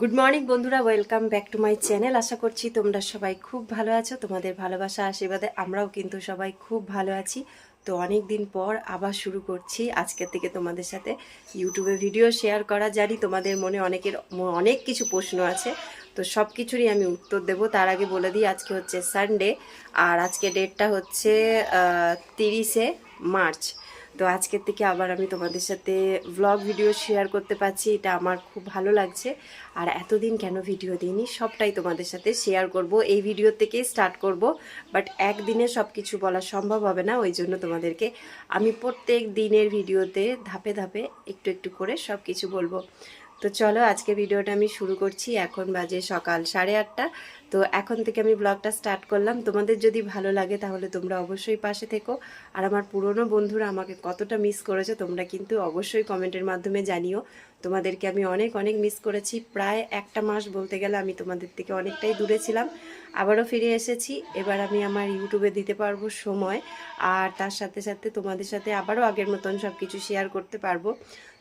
Good morning বন্ধুরা। Welcome back to my channel আশা করছি তোমরা সবাই খুব ভালো আছো। তোমাদের ভালোবাসা, আশীর্বাদে আমরাও কিন্তু সবাই খুব ভালো আছি। তো অনেক দিন পর আবার শুরু করছি। আজকের থেকে তোমাদের সাথে ইউটিউবে ভিডিও শেয়ার করা। জানি তোমাদের মনে অনেকের অনেক কিছু প্রশ্ন আছে। তো সব কিছুরই আমি উত্তর দেব। তার আগে বলে দিই, আজকে হচ্ছে সানডে আর আজকে ডেটটা হচ্ছে তিরিশে মার্চ। তো আজকের থেকে আবার আমি তোমাদের সাথে ব্লগ ভিডিও শেয়ার করতে পারছি, এটা আমার খুব ভালো লাগছে। আর এতদিন কেন ভিডিও দিইনি, সবটাই তোমাদের সাথে শেয়ার করব। এই ভিডিও থেকেই স্টার্ট করব বাট একদিনে সব কিছু বলা সম্ভব হবে না, ওই জন্য তোমাদেরকে আমি প্রত্যেক দিনের ভিডিওতে ধাপে ধাপে একটু একটু করে সব কিছু বলব। তো চলো আজকে ভিডিওটা আমি শুরু করছি। এখন বাজে সকাল সাড়ে আটটা। তো এখন থেকে আমি ব্লগটা স্টার্ট করলাম। তোমাদের যদি ভালো লাগে তাহলে তোমরা অবশ্যই পাশে থেকো। আর আমার পুরনো বন্ধুরা আমাকে কতটা মিস করেছে তোমরা কিন্তু অবশ্যই কমেন্টের মাধ্যমে জানিও। তোমাদেরকে আমি অনেক অনেক মিস করেছি। প্রায় একটা মাস বলতে গেলে আমি তোমাদের থেকে অনেকটাই দূরে ছিলাম। আবারও ফিরে এসেছি। এবার আমি আমার ইউটিউবে দিতে পারব সময়। আর তার সাথে সাথে তোমাদের সাথে আবারও আগের মতন সব কিছু শেয়ার করতে পারব।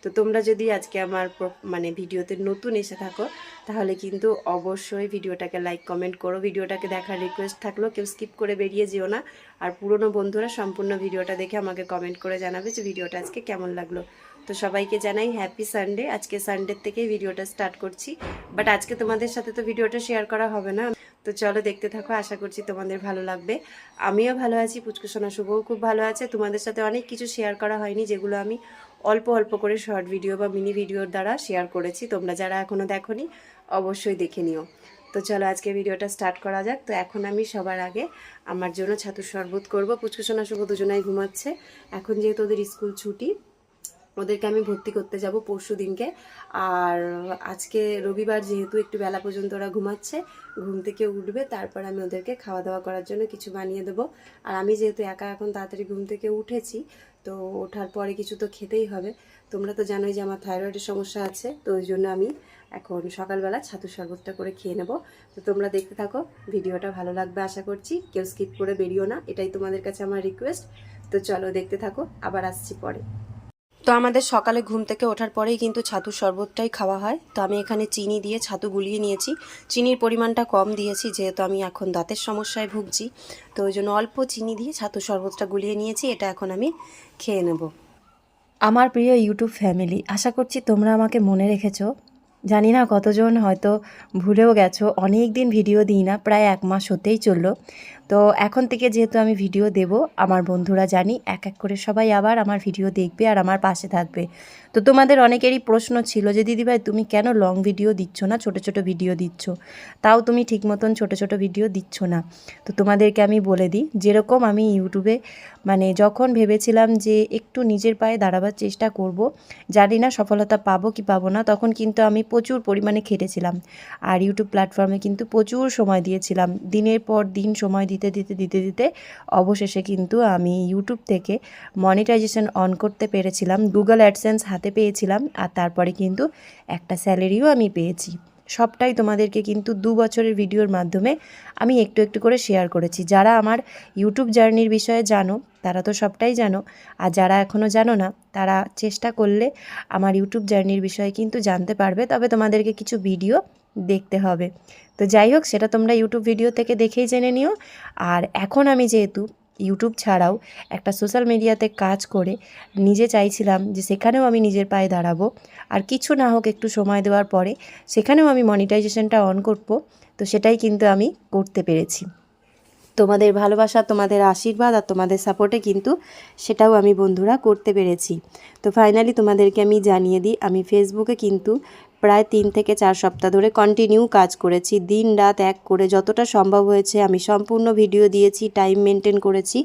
তো তোমরা যদি আজকে আমার মানে ভিডিওতে নতুন এসে থাকো, তাহলে কিন্তু অবশ্যই ভিডিওটাকে লাইক কমেন্ট করো। ভিডিওটাকে দেখার রিকোয়েস্ট থাকল কেউ স্কিপ করে বেরিয়ে যেও না। আর পুরনো বন্ধুরা সম্পূর্ণ ভিডিওটা দেখে আমাকে কমেন্ট করে জানাবে যে ভিডিওটা আজকে কেমন লাগল। তো সবাইকে জানাই হ্যাপি সানডে আজকে সানডের থেকেই ভিডিওটা স্টার্ট করছি। বাট আজকে তোমাদের সাথে তো ভিডিওটা শেয়ার করা হবে না। তো চলো দেখতে থাকো, আশা করছি তোমাদের ভালো লাগবে। আমিও ভালো আছি পুচকুসোনা শুভও খুব ভালো আছে। তোমাদের সাথে অনেক কিছু শেয়ার করা হয়নি, যেগুলো আমি অল্প অল্প করে শর্ট ভিডিও বা মিনি ভিডিওর দ্বারা শেয়ার করেছি। তোমরা যারা এখনও দেখোনি, অবশ্যই দেখে নিও। তো চলো আজকে ভিডিওটা স্টার্ট করা যাক। তো এখন আমি সবার আগে আমার জন্য ছাতুর শরবত করব। পুচকুসোনা শুভ দুজনাই ঘুমাচ্ছে। এখন যেহেতু ওদের স্কুল ছুটি ওদেরকে আমি ভর্তি করতে যাব পরশু দিনকে। আর আজকে রবিবার যেহেতু একটু বেলা পর্যন্ত ওরা ঘুমাচ্ছে, ঘুম থেকে উঠবে, তারপর আমি ওদেরকে খাওয়া দাওয়া করার জন্য কিছু বানিয়ে দেবো। আর আমি যেহেতু একা এখন তাড়াতাড়ি ঘুম থেকে উঠেছি, তো ওঠার পরে কিছু তো খেতেই হবে। তোমরা তো জানোই যে আমার থাইরয়েডের সমস্যা আছে, তো ওই জন্য আমি এখন সকালবেলা ছাতু শরবতটা করে খেয়ে নেব। তো তোমরা দেখতে থাকো, ভিডিওটা ভালো লাগবে আশা করছি, কেউ স্কিপ করে বেরিও না, এটাই তোমাদের কাছে আমার রিকোয়েস্ট। তো চলো দেখতে থাকো, আবার আসছি পরে। তো আমাদের সকালে ঘুম থেকে ওঠার পরেই কিন্তু ছাতু শরবতটাই খাওয়া হয়। তো আমি এখানে চিনি দিয়ে ছাতু গুলিয়ে নিয়েছি। চিনির পরিমাণটা কম দিয়েছি, যেহেতু আমি এখন দাঁতের সমস্যায় ভুগছি। তো ওই জন্য অল্প চিনি দিয়ে ছাতু শরবতটা গুলিয়ে নিয়েছি, এটা এখন আমি খেয়ে নেব। আমার প্রিয় ইউটিউব ফ্যামিলি, আশা করছি তোমরা আমাকে মনে রেখেছো। জানি না কতজন হয়তো ভুলেও গেছো অনেক দিন ভিডিও দিই না, প্রায় এক মাস হতেই চলল। তো এখন থেকে যেহেতু আমি ভিডিও দেব, আমার বন্ধুরা জানি, এক এক করে সবাই আবার আমার ভিডিও দেখবে আর আমার পাশে থাকবে। তো তোমাদের অনেকেরই প্রশ্ন ছিল যে দিদিভাই তুমি কেন লং ভিডিও দিচ্ছ না, ছোট ছোট ভিডিও দিচ্ছ? তাও তুমি ঠিক মতন ছোট ছোট ভিডিও দিচ্ছ না। তো তোমাদেরকে আমি বলে দিই, যেরকম আমি ইউটিউবে মানে যখন ভেবেছিলাম যে একটু নিজের পায়ে দাঁড়াবার চেষ্টা করব, জানি না সফলতা পাবো কি পাবো না, তখন কিন্তু আমি প্রচুর পরিমাণে খেটেছিলাম। আর ইউটিউব প্ল্যাটফর্মে কিন্তু প্রচুর সময় দিয়েছিলাম, দিনের পর দিন সময় দিতে দিতে দিতে দিতে অবশেষে কিন্তু আমি ইউটিউব থেকে মনিটাইজেশন অন করতে পেরেছিলাম গুগল অ্যাডসেন্স হাতে পেয়েছিলাম আর তারপরে কিন্তু একটা স্যালারিও আমি পেয়েছি। সবটাই তোমাদেরকে কিন্তু দু বছরের ভিডিওর মাধ্যমে আমি একটু একটু করে শেয়ার করেছি। যারা আমার ইউটিউব জার্নির বিষয়ে জানো, তারা তো সবটাই জানো। আর যারা এখনও জানো না, তারা চেষ্টা করলে আমার ইউটিউব জার্নির বিষয়ে কিন্তু জানতে পারবে। তবে তোমাদেরকে কিছু ভিডিও দেখতে হবে। তো যাই হোক, সেটা তোমরা ইউটিউব ভিডিও থেকে দেখেই জেনে নিও। আর এখন আমি যেহেতু ইউটিউব ছাড়াও একটা সোশ্যাল মিডিয়াতে কাজ করে, নিজে চাইছিলাম যে সেখানেও আমি নিজের পায়ে দাঁড়াবো। আর কিছু না হোক, একটু সময় দেওয়ার পরে সেখানেও আমি মনিটাইজেশনটা অন করব। তো সেটাই কিন্তু আমি করতে পেরেছি। তোমাদের ভালোবাসা, তোমাদের আশীর্বাদ আর তোমাদের সাপোর্টে কিন্তু সেটাও আমি বন্ধুরা করতে পেরেছি। তো ফাইনালি তোমাদেরকে আমি জানিয়ে দিই, আমি ফেসবুকে কিন্তু প্রায় তিন থেকে চার সপ্তাহ ধরে কন্টিনিউ কাজ করেছি। দিন রাত এক করে যতটা সম্ভব হয়েছে আমি সম্পূর্ণ ভিডিও দিয়েছি টাইম মেনটেন করেছি।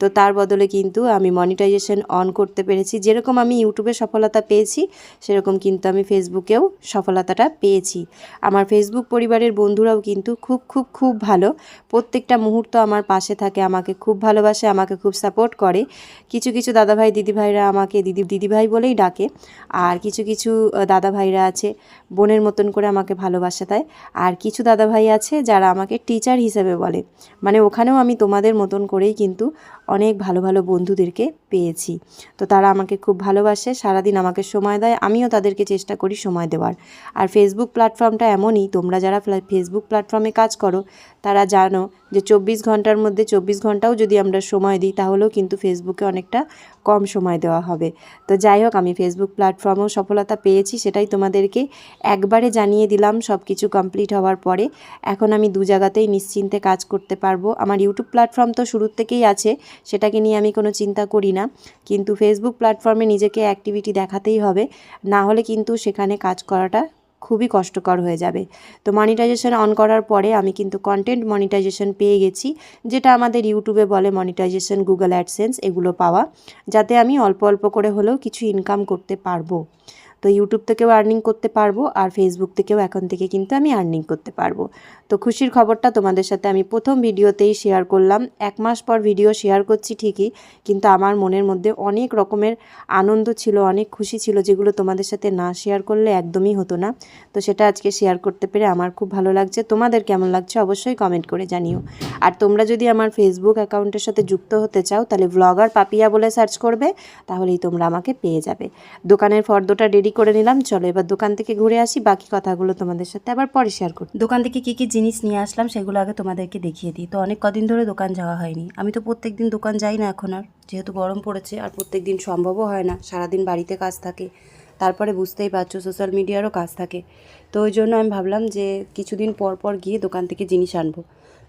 তো তার বদলে কিন্তু আমি মনিটাইজেশন অন করতে পেরেছি। যেরকম আমি ইউটিউবে সফলতা পেয়েছি, সেরকম কিন্তু আমি ফেসবুকেও সফলতাটা পেয়েছি। আমার ফেসবুক পরিবারের বন্ধুরাও কিন্তু খুব খুব খুব ভালো। প্রত্যেকটা মুহূর্ত আমার পাশে থাকে, আমাকে খুব ভালোবাসে, আমাকে খুব সাপোর্ট করে। কিছু কিছু দাদাভাই, দিদিভাইরা আমাকে দিদি, দিদিভাই বলেই ডাকে। আর কিছু কিছু দাদাভাইরা আছে বোনের মতন করে আমাকে ভালোবাসা দেয় আর কিছু দাদাভাই আছে যারা আমাকে টিচার হিসেবে বলে। মানে ওখানেও আমি তোমাদের মতন করেই কিন্তু অনেক ভালো ভালো বন্ধুদেরকে পেয়েছি। তো তারা আমাকে খুব ভালোবাসে, সারাদিন আমাকে সময় দেয়, আমিও তাদেরকে চেষ্টা করি সময় দেওয়ার। আর ফেসবুক প্ল্যাটফর্মটা এমনই, তোমরা যারা ফেসবুক প্ল্যাটফর্মে কাজ করো, তারা জানো যে চব্বিশ ঘণ্টার মধ্যে চব্বিশ ঘন্টাও যদি আমরা সময় দিই, তাহলেও কিন্তু ফেসবুকে অনেকটা কম সময় দেওয়া হবে। তো যাই হোক, আমি ফেসবুক প্ল্যাটফর্মেও সফলতা পেয়েছি, সেটাই তোমাদেরকে একবারে জানিয়ে দিলাম সব কিছু কমপ্লিট হওয়ার পরে। এখন আমি দু জায়গাতেই নিশ্চিন্তে কাজ করতে পারব। আমার ইউটিউব প্ল্যাটফর্ম তো শুরুর থেকেই আছে সেটাকে নিয়ে আমি কোনো চিন্তা করি না। কিন্তু ফেসবুক প্ল্যাটফর্মে নিজেকে অ্যাক্টিভিটি দেখাতেই হবে। না হলে কিন্তু সেখানে কাজ করাটা খুবই কষ্টকর হয়ে যাবে। তো মনিটাইজেশন অন করার পরে আমি কিন্তু কন্টেন্ট মনিটাইজেশন পেয়ে গেছি, যেটা আমাদের ইউটিউবে বলে মনিটাইজেশন গুগল অ্যাডসেন্স এগুলো পাওয়া। যাতে আমি অল্প অল্প করে হলেও কিছু ইনকাম করতে পারব। তো ইউটিউব থেকেও আর্নিং করতে পারব আর ফেসবুক থেকেও এখন থেকে কিন্তু আমি আর্নিং করতে পারব। তো খুশির খবরটা তোমাদের সাথে আমি প্রথম ভিডিওতেই শেয়ার করলাম। এক মাস পর ভিডিও শেয়ার করছি ঠিকই, কিন্তু আমার মনের মধ্যে অনেক রকমের আনন্দ ছিল, অনেক খুশি ছিল যেগুলো তোমাদের সাথে না শেয়ার করলে একদমই হতো না। তো সেটা আজকে শেয়ার করতে পেরে আমার খুব ভালো লাগছে। তোমাদের কেমন লাগছে অবশ্যই কমেন্ট করে জানিও। আর তোমরা যদি আমার ফেসবুক অ্যাকাউন্টের সাথে যুক্ত হতে চাও, তাহলে ব্লগার পাপিয়া বলে সার্চ করবে, তাহলেই তোমরা আমাকে পেয়ে যাবে। দোকানের ফর্দটা রেডি করে নিলাম। চলো এবার দোকান থেকে ঘুরে আসি। বাকি কথাগুলো তোমাদের সাথে আবার পরে শেয়ার করি দোকান থেকে কী কী জিনিস নিয়ে আসলাম সেগুলো আগে তোমাদেরকে দেখিয়ে দিই। তো অনেক কদিন ধরে দোকান যাওয়া হয়নি। আমি তো প্রত্যেক দিন দোকান যাই না এখন আর। যেহেতু গরম পড়েছে আর প্রত্যেক দিন সম্ভবও হয় না। সারাদিন বাড়িতে কাজ থাকে। তারপরে বুঝতেই পারছ সোশ্যাল মিডিয়ারও কাজ থাকে। তো ওই জন্য আমি ভাবলাম যে কিছুদিন পর পর গিয়ে দোকান থেকে জিনিস আনব।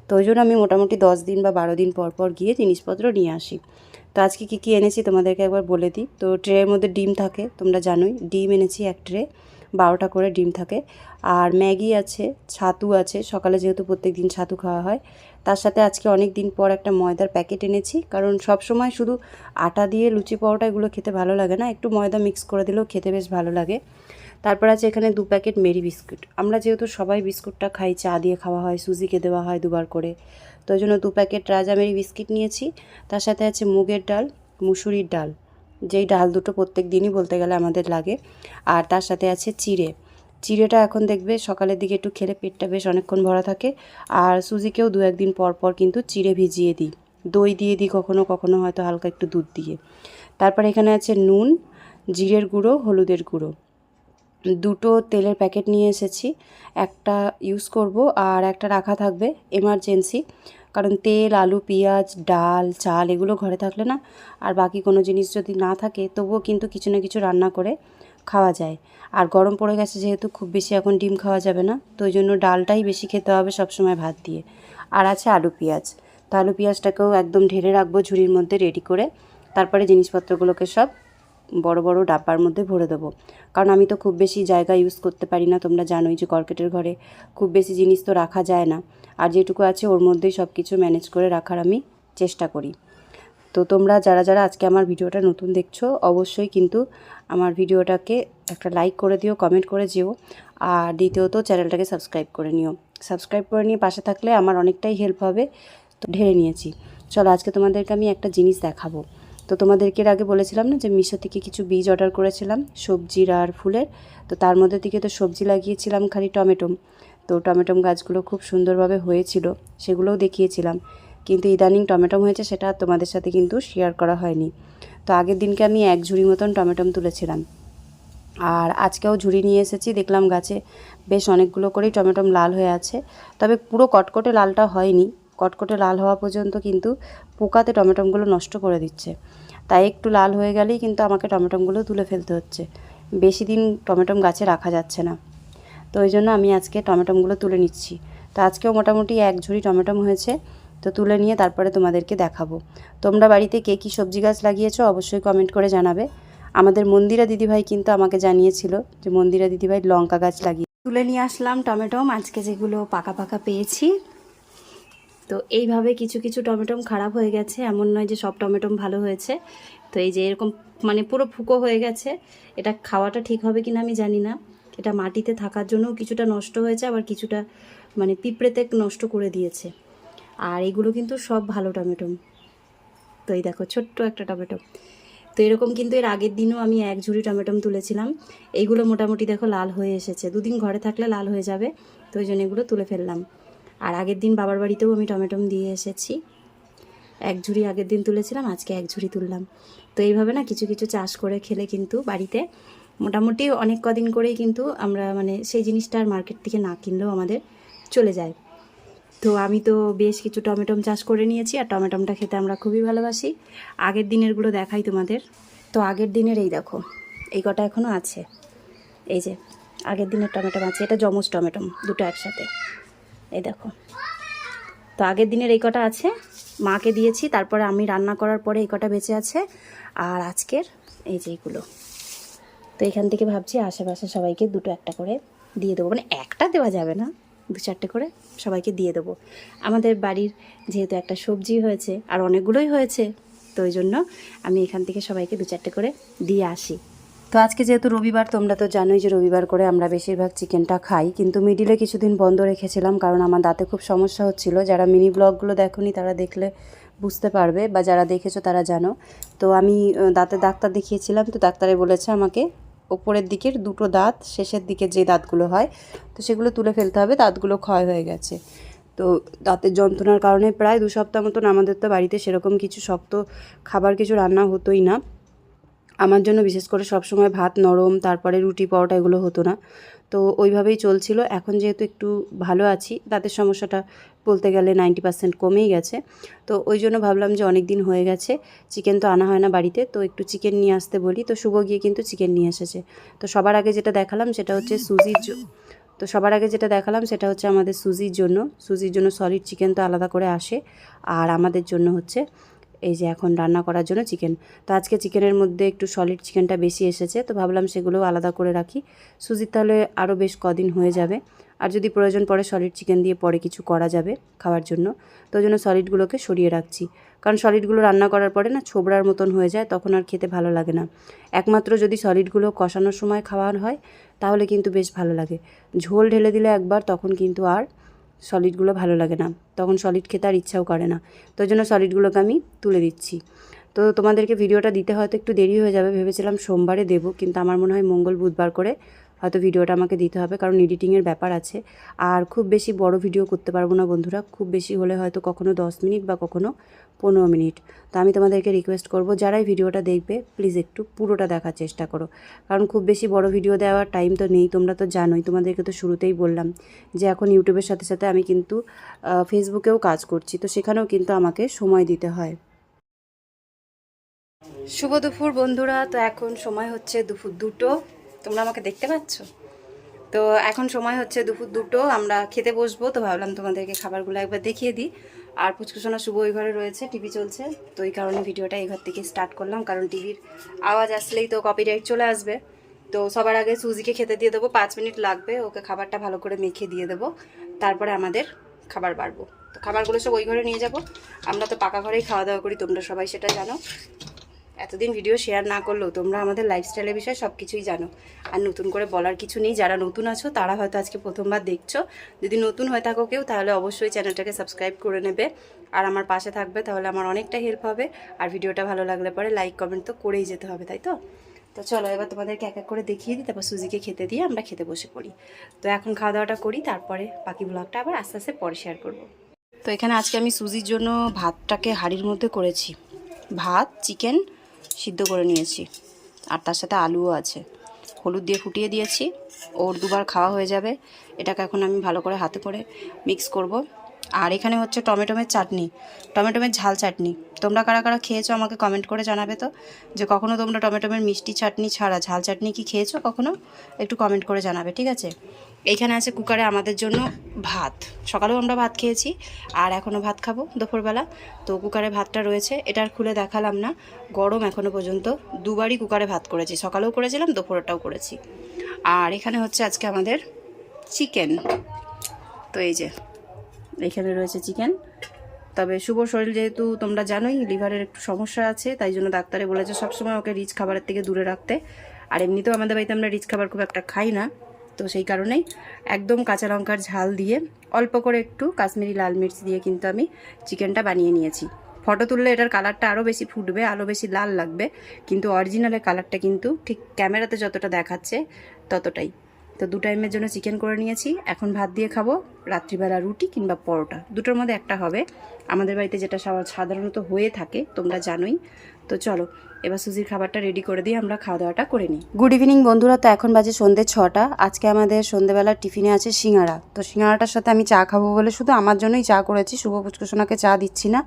তো ওই জন্য আমি মোটামুটি দশ দিন বা বারো দিন পর পর গিয়ে জিনিসপত্র নিয়ে আসি। তো আজকে কী কী এনেছি তোমাদেরকে একবার বলে দিই। তো ট্রের মধ্যে ডিম থাকে, তোমরা জানোই, ডিম এনেছি এক ট্রে বারোটা করে ডিম থাকে। আর ম্যাগি আছে, ছাতু আছে, সকালে যেহেতু প্রত্যেক দিন ছাতু খাওয়া হয়। তার সাথে আজকে অনেক দিন পর একটা ময়দার প্যাকেট এনেছি, কারণ সব সময় শুধু আটা দিয়ে লুচি পরোটা এগুলো খেতে ভালো লাগে না, একটু ময়দা মিক্স করে দিলেও খেতে বেশ ভালো লাগে। তারপর আছে এখানে দু প্যাকেট মেরি বিস্কুট। আমরা যেহেতু সবাই বিস্কুটটা খাই, চা দিয়ে খাওয়া হয়, সুজিকে দেওয়া হয় দুবার করে। তো ওই জন্য দু প্যাকেট রাজামেরি বিস্কিট নিয়েছি। তার সাথে আছে মুগের ডাল, মুসুরির ডাল। যেই ডাল দুটো প্রত্যেক দিনই বলতে গেলে আমাদের লাগে। আর তার সাথে আছে চিড়ে। চিড়েটা এখন দেখবে সকালের দিকে একটু খেলে পেটটা বেশ অনেকক্ষণ ভরা থাকে। আর সুজিকেও দু একদিন পর পর কিন্তু চিড়ে ভিজিয়ে দিই। দই দিয়ে দিই কখনো কখনো, হয়তো হালকা একটু দুধ দিয়ে। তারপর এখানে আছে নুন, জিরের গুঁড়ো, হলুদের গুঁড়ো। দুটো তেলের প্যাকেট নিয়ে এসেছি। একটা ইউজ করব আর একটা রাখা থাকবে এমার্জেন্সি কারণ তেল, আলু, পেঁয়াজ, ডাল, চাল এগুলো ঘরে থাকলে না আর বাকি কোনো জিনিস যদি না থাকে তবুও কিন্তু কিছু না কিছু রান্না করে খাওয়া যায়। আর গরম পড়ে গেছে যেহেতু খুব বেশি এখন ডিম খাওয়া যাবে না, তো ওই জন্য ডালটাই বেশি খেতে হবে সবসময় ভাত দিয়ে। আর আছে আলু পেঁয়াজ। তো আলু পেঁয়াজটাকেও একদম ঢেলে রাখব ঝুড়ির মধ্যে রেডি করে। তারপরে জিনিসপত্রগুলোকে সব বড় বড় ডাব্বার মধ্যে ভরে দেবো। কারণ আমি তো খুব বেশি জায়গা ইউজ করতে পারি না, তোমরা জানোই যে কর্কেটের ঘরে খুব বেশি জিনিস তো রাখা যায় না। আর যেটুকু আছে ওর মধ্যেই সব কিছু ম্যানেজ করে রাখার আমি চেষ্টা করি। তো তোমরা যারা যারা আজকে আমার ভিডিওটা নতুন দেখছ, অবশ্যই কিন্তু আমার ভিডিওটাকে একটা লাইক করে দিও কমেন্ট করে যেও। আর দ্বিতীয়ত চ্যানেলটাকে সাবস্ক্রাইব করে নিও। সাবস্ক্রাইব করে নিয়ে পাশে থাকলে আমার অনেকটাই হেল্প হবে। তো ঢেলে নিয়েছি। চলো আজকে তোমাদেরকে আমি একটা জিনিস দেখাবো। তো তোমাদেরকে এর আগে বলেছিলাম না যে মিশো থেকে কিছু বীজ অর্ডার করেছিলাম, সবজির আর ফুলের। তো তার মধ্যে থেকে তো সবজি লাগিয়েছিলাম খালি টমেটো। তো টমেটো গাছগুলো খুব সুন্দরভাবে হয়েছিল, সেগুলোও দেখিয়েছিলাম। কিন্তু ইদানিং টমেটো হয়েছে সেটা তোমাদের সাথে কিন্তু শেয়ার করা হয়নি। তো আগের দিনকে আমি এক ঝুড়ি মতন টমেটো তুলেছিলাম। আর আজকেও ঝুড়ি নিয়ে এসেছি, দেখলাম গাছে বেশ অনেকগুলো করেই টমেটো লাল হয়ে আছে। তবে পুরো কটকটে লালটা হয়নি। কটকটে লাল হওয়া পর্যন্ত কিন্তু পোকাতে টমেটোগুলো নষ্ট করে দিচ্ছে। তাই একটু লাল হয়ে গেলেই কিন্তু আমাকে টমেটোগুলো তুলে ফেলতে হচ্ছে। বেশি দিন টমেটো গাছে রাখা যাচ্ছে না। তো ওই জন্য আমি আজকে টমেটোগুলো তুলে নিচ্ছি। তো আজকেও মোটামুটি এক ঝুড়ি টমেটো হয়েছে। তো তুলে নিয়ে তারপরে তোমাদেরকে দেখাবো। তোমরা বাড়িতে কে কী সবজি গাছ লাগিয়েছো অবশ্যই কমেন্ট করে জানাবে। আমাদের মন্দিরা দিদিভাই কিন্তু আমাকে জানিয়েছিল যে মন্দিরা দিদিভাই লঙ্কা গাছ লাগিয়ে তুলে নিয়ে আসলাম টমেটো আজকে যেগুলো পাকা পাকা পেয়েছি। তো এইভাবে কিছু কিছু টমেটো খারাপ হয়ে গেছে, এমন নয় যে সব টমেটো ভালো হয়েছে। তো এই যে এরকম মানে পুরো ফুকো হয়ে গেছে, এটা খাওয়াটা ঠিক হবে কিনা আমি জানি না। এটা মাটিতে থাকার জন্যও কিছুটা নষ্ট হয়েছে, আবার কিছুটা মানে পিঁপড়েতে নষ্ট করে দিয়েছে। আর এগুলো কিন্তু সব ভালো টমেটো তো এই দেখো, ছোট্ট একটা টমেটো তো এরকম কিন্তু এর আগের দিনও আমি এক ঝুড়ি টমেটো তুলেছিলাম। এইগুলো মোটামুটি দেখো লাল হয়ে এসেছে। দুদিন ঘরে থাকলে লাল হয়ে যাবে, তো ওই জন্য এগুলো তুলে ফেললাম। আর আগের দিন বাবার বাড়িতেও আমি টমেটো দিয়ে এসেছি। এক ঝুড়ি আগের দিন তুলেছিলাম, আজকে এক ঝুড়ি তুললাম। তো এইভাবে না কিছু কিছু চাষ করে খেলে কিন্তু বাড়িতে মোটামুটি অনেক কদিন করেই কিন্তু আমরা মানে সেই জিনিসটা আর মার্কেট থেকে না কিনলেও আমাদের চলে যায়। তো আমি তো বেশ কিছু টমেটম চাষ করে নিয়েছি, আর টমেটমটা খেতে আমরা খুবই ভালোবাসি। আগের দিনেরগুলো দেখাই তোমাদের। তো আগের দিনের এই দেখো, এই কটা এখনও আছে। এই যে, আগের দিনের টমেটম আছে, এটা জমুজ টমেটম, দুটো একসাথে। এই দেখো। তো আগের দিনের এই কটা আছে, মাকে দিয়েছি, তারপরে আমি রান্না করার পরে এই কটা বেঁচে আছে, আর আজকের এই যে এইগুলো তো এখান থেকে ভাবছি আশেপাশে সবাইকে দুটো একটা করে দিয়ে দেবো। মানে একটা দেওয়া যাবে না, দু চারটে করে সবাইকে দিয়ে দেবো। আমাদের বাড়ির যেহেতু একটা সবজি হয়েছে, আর অনেকগুলোই হয়েছে, তো ওই জন্য আমি এখান থেকে সবাইকে দু চারটে করে দিয়ে আসি। তো আজকে যেহেতু রবিবার, তোমরা তো জানোই যে রবিবার করে আমরা বেশিরভাগ চিকেনটা খাই। কিন্তু মিডিলে কিছুদিন বন্ধ রেখেছিলাম কারণ আমার দাঁতে খুব সমস্যা হচ্ছিল। যারা মিনি ব্লগগুলো দেখোনি তারা দেখলে বুঝতে পারবে বা যারা দেখেছ তারা জানো। তো আমি দাঁতের ডাক্তার দেখিয়েছিলাম তো ডাক্তারে বলেছে আমাকে ওপরের দিকের দুটো দাঁত, শেষের দিকে যে দাঁতগুলো হয়, তো সেগুলো তুলে ফেলতে হবে, দাঁতগুলো ক্ষয় হয়ে গেছে। তো দাঁতের যন্ত্রণার কারণে প্রায় দু সপ্তাহ মতন আমাদের তো বাড়িতে সেরকম কিছু শক্ত খাবার, কিছু রান্না হতোই না। আমার জন্য বিশেষ করে সবসময় ভাত নরম, তারপরে রুটি, পরোটা এগুলো হতো না। তো ওইভাবেই চলছিল। এখন যেহেতু একটু ভালো আছি দাঁতের সমস্যাটা বলতে গেলে নাইনটি পার্সেন্ট কমেই গেছে। তো ওই জন্য ভাবলাম যে অনেক দিন হয়ে গেছে, চিকেন তো আনা হয় না বাড়িতে, তো একটু চিকেন নিয়ে আসতে বলি। তো শুভ গিয়ে কিন্তু চিকেন নিয়ে এসেছে। তো সবার আগে যেটা দেখালাম সেটা হচ্ছে সুজির তো সবার আগে যেটা দেখালাম সেটা হচ্ছে আমাদের সুজির জন্য। সুজির জন্য সলিড চিকেন তো আলাদা করে আসে। আর আমাদের জন্য হচ্ছে এই যে এখন রান্না করার জন্য চিকেন তো আজকে চিকেনের মধ্যে একটু সলিড চিকেনটা বেশি এসেছে, তো ভাবলাম সেগুলোও আলাদা করে রাখি। সুজির তাহলে আরও বেশ কদিন হয়ে যাবে, আর যদি প্রয়োজন পড়ে সলিড চিকেন দিয়ে পরে কিছু করা যাবে খাওয়ার জন্য। তো জন্য সলিডগুলোকে সরিয়ে রাখছি। কারণ সলিডগুলো রান্না করার পরে না ছোবড়ার মতন হয়ে যায়, তখন আর খেতে ভালো লাগে না। একমাত্র যদি সলিডগুলো কষানোর সময় খাওয়ার হয়, তাহলে কিন্তু বেশ ভালো লাগে। ঝোল ঢেলে দিলে একবার, তখন কিন্তু আর সলিডগুলো ভালো লাগে না। তখন সলিড খেতে আর ইচ্ছাও করে না। তো জন্য সলিডগুলোকে আমি তুলে দিচ্ছি। তো তোমাদেরকে ভিডিওটা দিতে হয়তো একটু দেরি হয়ে যাবে। ভেবেছিলাম সোমবারে দেবো, কিন্তু আমার মনে হয় মঙ্গল বুধবার করে হয়তো ভিডিওটা আমাকে দিতে হবে, কারণ এডিটিংয়ের ব্যাপার আছে। আর খুব বেশি বড় ভিডিও করতে পারব না বন্ধুরা, খুব বেশি হলে হয়তো কখনো দশ মিনিট বা কখনো পনেরো মিনিট। তো আমি তোমাদেরকে রিকোয়েস্ট করব, যারাই ভিডিওটা দেখবে প্লিজ একটু পুরোটা দেখার চেষ্টা করো। কারণ খুব বেশি বড় ভিডিও দেওয়ার টাইম তো নেই, তোমরা তো জানোই, তোমাদেরকে তো শুরুতেই বললাম যে এখন ইউটিউবের সাথে সাথে আমি কিন্তু ফেসবুকেও কাজ করছি, তো সেখানেও কিন্তু আমাকে সময় দিতে হয়। শুভ দুপুর বন্ধুরা, তো এখন সময় হচ্ছে দুপুর দুটো। তোমরা আমাকে দেখতে পাচ্ছ? তো এখন সময় হচ্ছে দুপুর দুটো, আমরা খেতে বসবো, তো ভাবলাম তোমাদেরকে খাবারগুলো একবার দেখিয়ে দিই। আর পুচকুসোনা শুভ ওই ঘরে রয়েছে, টিভি চলছে, তো এই কারণে ভিডিওটা এই ঘর থেকে স্টার্ট করলাম, কারণ টিভির আওয়াজ আসলেই তো কপিরাইট চলে আসবে। তো সবার আগে সুজিকে খেতে দিয়ে দেবো, পাঁচ মিনিট লাগবে, ওকে খাবারটা ভালো করে মেখে দিয়ে দেবো, তারপরে আমাদের খাবার বাড়বো। তো খাবারগুলো সব ওই ঘরে নিয়ে যাব, আমরা তো পাকা ঘরেই খাওয়া দাওয়া করি, তোমরা সবাই সেটা জানো। এতদিন ভিডিও শেয়ার না করলেও তোমরা আমাদের লাইফস্টাইলের বিষয়ে সব কিছুই জানো। আর নতুন করে বলার কিছু নেই, যারা নতুন আছো, তারা হয়তো আজকে প্রথমবার দেখছ। যদি নতুন হয়ে থাকো কেউ, তাহলে অবশ্যই চ্যানেলটাকে সাবস্ক্রাইব করে নেবে। আর আমার পাশে থাকবে, তাহলে আমার অনেকটা হেল্প হবে। আর ভিডিওটা ভালো লাগলে পরে লাইক কমেন্ট তো করেই যেতে হবে, তাই তো? তো চলো, এবার তোমাদেরকে এক এক করে দেখিয়ে দিই, তারপর সুজিকে খেতে দিয়ে আমরা খেতে বসে পড়ি। তো এখন খাওয়া দাওয়াটা করি, তারপরে বাকি ব্লগটা আবার আস্তে আস্তে পরে শেয়ার করব। তো এখানে আজকে আমি সুজির জন্য ভাতটাকে হাঁড়ির মধ্যে করেছি। ভাত চিকেন সিদ্ধ করে নিয়েছি। আর তার সাথে আলুও আছে। হলুদ দিয়ে ফুটিয়ে দিয়েছি। ওর দুবার খাওয়া হয়ে যাবে। এটাকে এখন আমি ভালো করে হাতে করে মিক্স করব। আর এখানে হচ্ছে টমেটোমের চাটনি, টমেটোমের ঝাল চাটনি। তোমরা কারা কারা খেয়েছো আমাকে কমেন্ট করে জানাবে তো, যে কখনো তোমরা টমেটোমের মিষ্টি চাটনি ছাড়া ঝাল চাটনি কি খেয়েছো কখনো? একটু কমেন্ট করে জানাবে, ঠিক আছে? এইখানে আছে কুকারে আমাদের জন্য ভাত। সকালেও আমরা ভাত খেয়েছি, আর এখনও ভাত খাব দুপুরবেলা। তো কুকারে ভাতটা রয়েছে, এটা আর খুলে দেখালাম না। গরম এখনও পর্যন্ত, দুবারই কুকারে ভাত করেছি। সকালেও করেছিলাম, দুপুরটাও করেছি। আর এখানে হচ্ছে আজকে আমাদের চিকেন তো এই যে এখানে রয়েছে চিকেন। তবে শুভ শরীর যেহেতু তোমরা জানোই, লিভারের একটু সমস্যা আছে, তাই জন্য ডাক্তারে বলেছে সবসময় ওকে রিচ খাবারের থেকে দূরে রাখতে। আর এমনিতেও আমাদের বাড়িতে আমরা রিচ খাবার খুব একটা খাই না, তো সেই কারণেই একদম কাঁচা লঙ্কার ঝাল দিয়ে অল্প করে একটু কাশ্মীরি লাল মির্চ দিয়ে কিন্তু আমি চিকেনটা বানিয়ে নিয়েছি। ফটো তুললে এটার কালারটা আরও বেশি ফুটবে, আরও বেশি লাল লাগবে, কিন্তু অরিজিনালের কালারটা কিন্তু ঠিক ক্যামেরাতে যতটা দেখাচ্ছে ততটাই। তো দু টাইমের জন্য চিকেন করে নিয়েছি। এখন ভাত দিয়ে খাব রাত্রিবেলা রুটি কিংবা পরোটা। দুটোর মধ্যে একটা হবে। আমাদের বাড়িতে যেটা সাধারণত হয়ে থাকে, তোমরা জানোই। তো চলো, এবার সুজির খাবারটা রেডি করে দিয়ে আমরা খাওয়া দাওয়াটা করে নিই। গুড ইভিনিং বন্ধুরা, তো এখন বাজে সন্ধ্যে ছটা। আজকে আমাদের সন্ধ্যেবেলার টিফিনে আছে সিঙ্গাড়া তো সিঙ্গাড়াটার সাথে আমি চা খাব বলে শুধু আমার জন্যই চা করেছি, শুভ পুষ্কোষণাকে চা দিচ্ছি না।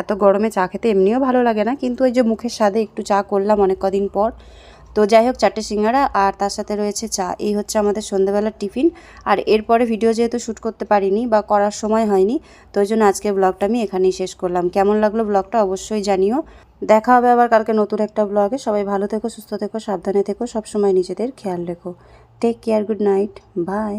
এত গরমে চা খেতে এমনিও ভালো লাগে না। কিন্তু ওই যে মুখের স্বাদে একটু চা করলাম অনেক কদিন পর। তো যাই হোক চারটে সিঙ্গারা আর তার সাথে রয়েছে চা। এই হচ্ছে আমাদের সন্ধ্যেবেলার টিফিন। আর এরপরে ভিডিও যেহেতু শ্যুট করতে পারিনি বা করার সময় হয়নি, তো ওই জন্য আজকে ব্লগটা আমি এখানেই শেষ করলাম। কেমন লাগল ব্লগটা অবশ্যই জানিও। দেখা হবে আবার কালকে নতুন একটা ব্লগে। সবাই ভালো থেকো, সুস্থ থেকো, সাবধানে থেকো, সবসময় নিজেদের খেয়াল রেখো। Take care good night bye